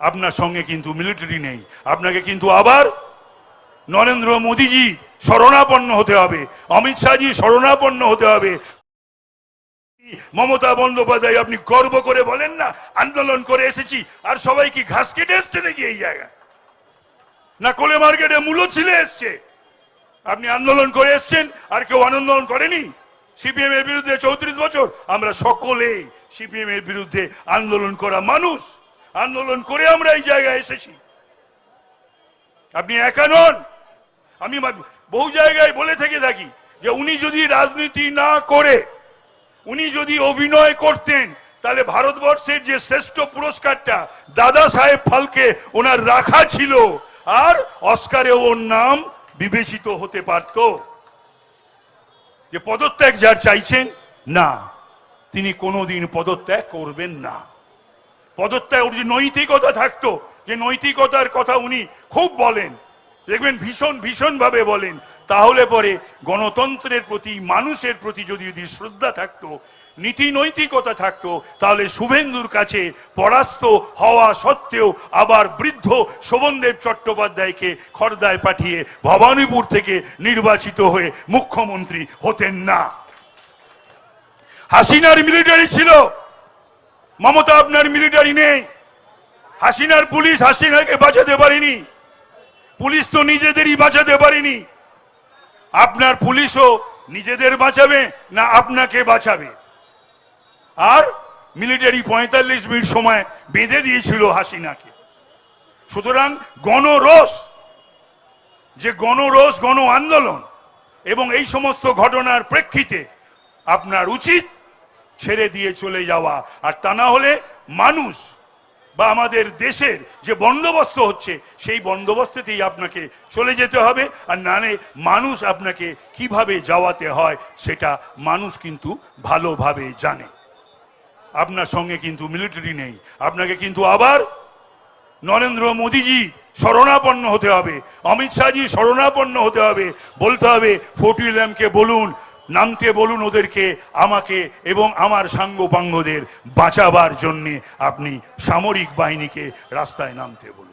আপনার সঙ্গে কিন্তু মিলিটারি নেই। আপনাকে কিন্তু আবার নরেন্দ্র মোদীজি শরণাপন্ন হতে হবে, অমিত শাহজি শরণাপন্ন হতে হবে। মমতা বন্দ্যোপাধ্যায়, আপনি গর্ব করে বলেন না, আন্দোলন করে এসেছি, আর সবাই কি ঘাস কেটে এসছে নাকি এই জায়গায়? না কোলে মার্কেটে মূল্য ছিলে এসছে? আপনি আন্দোলন করে এসছেন, আর কেউ আন্দোলন করেনি? সিপিএম এর বিরুদ্ধে চৌত্রিশ বছর, আমরা সকলে সিপিএম এর বিরুদ্ধে আন্দোলন করা মানুষ। আন্দোলন করে আমরা এই জায়গায় এসেছি। আপনি একা নন। আমি বহু জায়গায় বলে থেকে থাকি যে উনি যদি রাজনীতি না করে, উনি যদি অভিনয় করতেন, তাহলে ভারতবর্ষের যে শ্রেষ্ঠ পুরস্কারটা দাদা সাহেব ফালকে ওনার রাখা ছিল, আর অস্কারে ওর নাম বিবেচিত হতে পারত। যে পদত্যাগ যার চাইছেন, না। তিনি কোনোদিন পদত্যাগ করবেন না। পদত্যাগ যে নৈতিকতা থাকতো, যে নৈতিকতার কথা উনি খুব বলেন, দেখবেন ভীষণ ভীষণ ভাবে বলেন, তাহলে পরে গণতন্ত্রের প্রতি, মানুষের প্রতি যদি যদি শ্রদ্ধা থাকতো, নীতি নৈতিকতা থাকতো, তাহলে শুভেন্দুর কাছে পরাস্ত হওয়া সত্ত্বেও আবার বৃদ্ধ শোভনদেব চট্টোপাধ্যায়কে খর্দায় পাঠিয়ে ভবানীপুর থেকে নির্বাচিত হয়ে মুখ্যমন্ত্রী হতেন না। হাসিনার মিলিটারি ছিল। মমতা আপনার মিলিটারি নেই। হাসিনার পুলিশ হাসিনাকে বাঁচাতে পারেনি। পুলিশ তো নিজেদেরই বাঁচাতে পারেনি। আপনার পুলিশও নিজেদের বাঁচাবে না আপনাকে বাঁচাবে। আর মিলিটারি পঁয়তাল্লিশ মিনিট সময় বেঁধে দিয়েছিল হাসিনাকে। সুতরাং গণরোষ, যে গণরোষ, গণ আন্দোলন এবং এই সমস্ত ঘটনার প্রেক্ষিতে আপনার উচিত ছেড়ে দিয়ে চলে যাওয়া। আর তা না হলে মানুষ বা আমাদের দেশের যে বন্দোবস্ত হচ্ছে, সেই বন্দোবস্তেতেই আপনাকে চলে যেতে হবে। আর নালে মানুষ আপনাকে কীভাবে যাওয়াতে হয়, সেটা মানুষ কিন্তু ভালোভাবে জানে। আপনার সঙ্গে কিন্তু মিলিটারি নেই। আপনাকে কিন্তু আবার নরেন্দ্র মোদীজি শরণাপন্ন হতে হবে। অমিত শাহজি শরণাপন্ন হতে হবে। বলতে হবে ফটিলামকে বলুন নামতে বলুন ওদেরকে, আমাকে এবং আমার সাঙ্গপাঙ্গদের বাঁচাবার জন্যে আপনি সামরিক বাহিনীকে রাস্তায় নামতে বলুন।